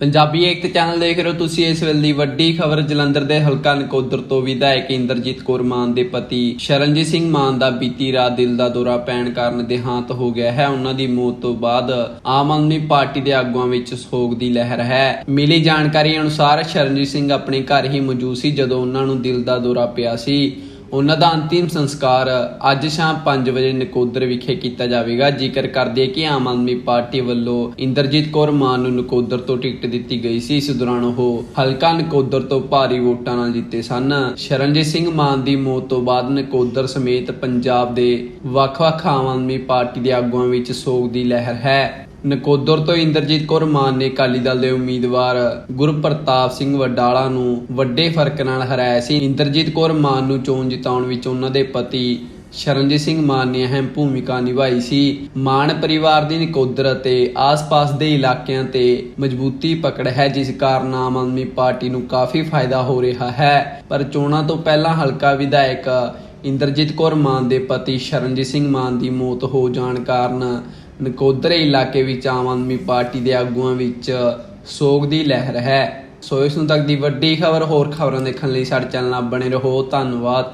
ਪੰਜਾਬੀ ਏਕਤਾ channel ਦੇਖ ਰਹੇ ਹੋ ਤੁਸੀਂ ਇਸ ਵੇਲੇ ਦੀ ਵੱਡੀ ਖਬਰ ਜਲੰਧਰ ਦੇ ਹਲਕਾ ਨਕੋਦਰ ਤੋਂ ਵਿਧਾਇਕ ਇੰਦਰਜੀਤ ਕੌਰ ਮਾਨ ਦੇ ਪਤੀ ਸ਼ਰਨਜੀਤ ਸਿੰਘ ਮਾਨ ਦਾ ਬੀਤੀ ਰਾਤ ਦਿਲ ਦਾ ਦੌਰਾ ਪੈਣ ਕਾਰਨ ਦੇਹਾਂਤ ਹੋ ਗਿਆ ਹੈ। ਉਹਨਾਂ ਦੀ ਮੌਤ ਤੋਂ ਬਾਅਦ ਆਮ ਆਦਮੀ ਪਾਰਟੀ ਦੇ ਆਗੂਆਂ ਵਿੱਚ ਸੋਗ ਦੀ ਲਹਿਰ ਹੈ। ਮਿਲੀ ਜਾਣਕਾਰੀ ਅਨੁਸਾਰ ਸ਼ਰਨਜੀਤ ਸਿੰਘ ਆਪਣੇ ਘਰ ਹੀ ਮੌਜੂਦ ਸੀ ਜਦੋਂ ਉਹਨਾਂ ਨੂੰ ਦਿਲ ਦਾ ਦੌਰਾ ਪਿਆ ਸੀ। ਉਹਨਾਂ ਦਾ ਅੰਤਿਮ ਸੰਸਕਾਰ ਅੱਜ ਸ਼ਾਮ 5 ਵਜੇ ਨਕੋਦਰ ਵਿਖੇ ਕੀਤਾ ਜਾਵੇਗਾ। ਜ਼ਿਕਰ ਕਰਦੇ ਕਿ ਆਮ ਆਦਮੀ ਪਾਰਟੀ ਵੱਲੋਂ ਇੰਦਰਜੀਤ ਕੌਰ ਮਾਨ ਨੂੰ ਨਕੋਦਰ ਤੋਂ ਟਿਕਟ ਦਿੱਤੀ ਗਈ ਸੀ, ਇਸ ਦੌਰਾਨ ਉਹ ਹਲਕਾ ਨਕੋਦਰ ਤੋਂ ਭਾਰੀ ਵੋਟਾਂ ਨਾਲ ਜਿੱਤੇ ਸਨ। ਸ਼ਰਨਜੀਤ ਸਿੰਘ ਮਾਨ ਦੀ ਮੌਤ ਤੋਂ ਬਾਅਦ ਨਕੋਦਰ ਸਮੇਤ ਪੰਜਾਬ ਦੇ ਵੱਖ-ਵੱਖ ਆਮ ਆਦਮੀ ਪਾਰਟੀ ਦੇ ਆਗੂਆਂ ਵਿੱਚ ਸੋਗ ਦੀ ਲਹਿਰ ਹੈ। ਨਕੋਦਰ ਤੋਂ ਇੰਦਰਜੀਤ ਕੌਰ ਮਾਨ ਨੇ ਅਕਾਲੀ ਦਲ ਦੇ ਉਮੀਦਵਾਰ ਗੁਰਪ੍ਰਤਾਪ ਸਿੰਘ ਵਡਾਲਾ ਨੂੰ ਵੱਡੇ ਫ਼ਰਕ ਨਾਲ ਹਰਾਇਆ ਸੀ। ਇੰਦਰਜੀਤ ਕੌਰ ਮਾਨ ਨੂੰ ਚੋਣ ਜਿਤਾਉਣ ਵਿੱਚ ਉਹਨਾਂ ਦੇ ਪਤੀ ਸ਼ਰਨਜੀਤ ਸਿੰਘ ਮਾਨ ਨੇ ਅਹਿਮ ਭੂਮਿਕਾ ਨਿਭਾਈ ਸੀ। ਮਾਨ ਪਰਿਵਾਰ ਦੀ ਨਕੋਦਰ ਅਤੇ ਆਸ-ਪਾਸ ਦੇ ਇਲਾਕਿਆਂ ਤੇ ਮਜ਼ਬੂਤੀ ਪਕੜ ਹੈ, ਜਿਸ ਕਾਰਨ ਆਮ ਆਦਮੀ ਪਾਰਟੀ ਨੂੰ ਕਾਫੀ ਫਾਇਦਾ ਹੋ ਰਿਹਾ ਹੈ। ਪਰ ਚੋਣਾਂ ਤੋਂ ਪਹਿਲਾਂ ਹਲਕਾ ਵਿਧਾਇਕ ਇੰਦਰਜੀਤ ਕੌਰ ਮਾਨ ਦੇ ਪਤੀ ਸ਼ਰਨਜੀਤ ਸਿੰਘ ਮਾਨ ਦੀ ਮੌਤ ਹੋ ਜਾਣ ਕਾਰਨ ਨਕੋਦਰੇ ਇਲਾਕੇ ਵਿੱਚ ਆਮ ਆਦਮੀ ਪਾਰਟੀ ਦੇ ਆਗੂਆਂ ਵਿੱਚ ਸੋਗ ਦੀ ਲਹਿਰ ਹੈ। ਸੋ ਇਸ ਨੂੰ ਤੱਕ ਦੀ ਵੱਡੀ ਖਬਰ, ਹੋਰ ਖਬਰਾਂ ਦੇਖਣ ਲਈ ਸਾਡੇ ਚੈਨਲ ਨਾਲ ਬਣੇ ਰਹੋ। ਧੰਨਵਾਦ।